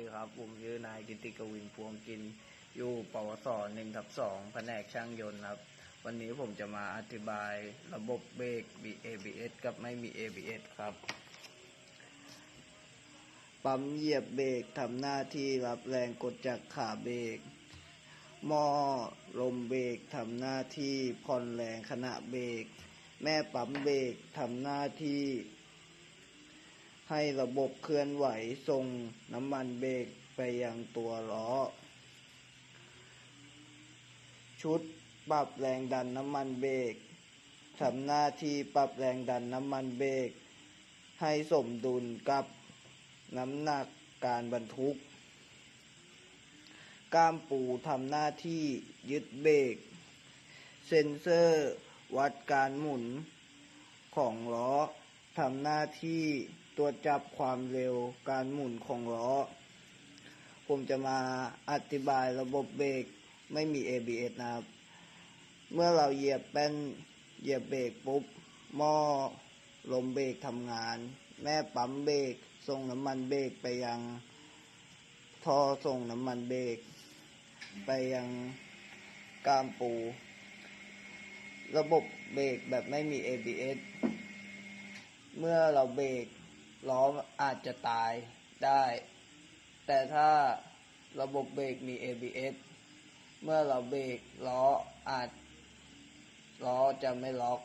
ดีครับ ผมชื่อนายกิติกวินพวงกิน อยู่ปวสหนึ่งทับสองแผนกช่างยนต์ครับ วันนี้ผมจะมาอธิบายระบบเบรก ABS กับไม่มี ABS ครับ ปั๊มเหยียบเบรกทำหน้าที่รับแรงกดจากขาเบรก หม้อลมเบรกทำหน้าที่ผ่อนแรงขณะเบรก แม่ปั๊มเบรกทำหน้าที่ ให้ระบบเคลื่อนไหวส่งน้ำมันเบรกไปยังตัวล้อ ชุดปรับแรงดันน้ำมันเบรกทำหน้าที่ปรับแรงดันน้ำมันเบรกให้สมดุลกับน้ำหนักการบรรทุก ก้ามปูทำหน้าที่ยึดเบรก เซ็นเซอร์วัดการหมุนของล้อทำหน้าที่ ตรวจจับความเร็วการหมุนของล้อ ผมจะมาอธิบายระบบเบรกไม่มี ABS นะครับ เมื่อเราเหยียบแป้นเหยียบเบรกปุ๊บ หม้อลมเบรกทำงาน แม่ปั๊มเบรกส่งน้ำมันเบรกไปยังท่อส่งน้ำมันเบรกไปยังก้ามปู ระบบเบรกแบบไม่มี ABS เมื่อเราเบรก ล้ออาจจะตายได้ แต่ถ้าระบบเบรกมี ABS เมื่อเราเบรกล้ออาจล้อจะไม่ล็อก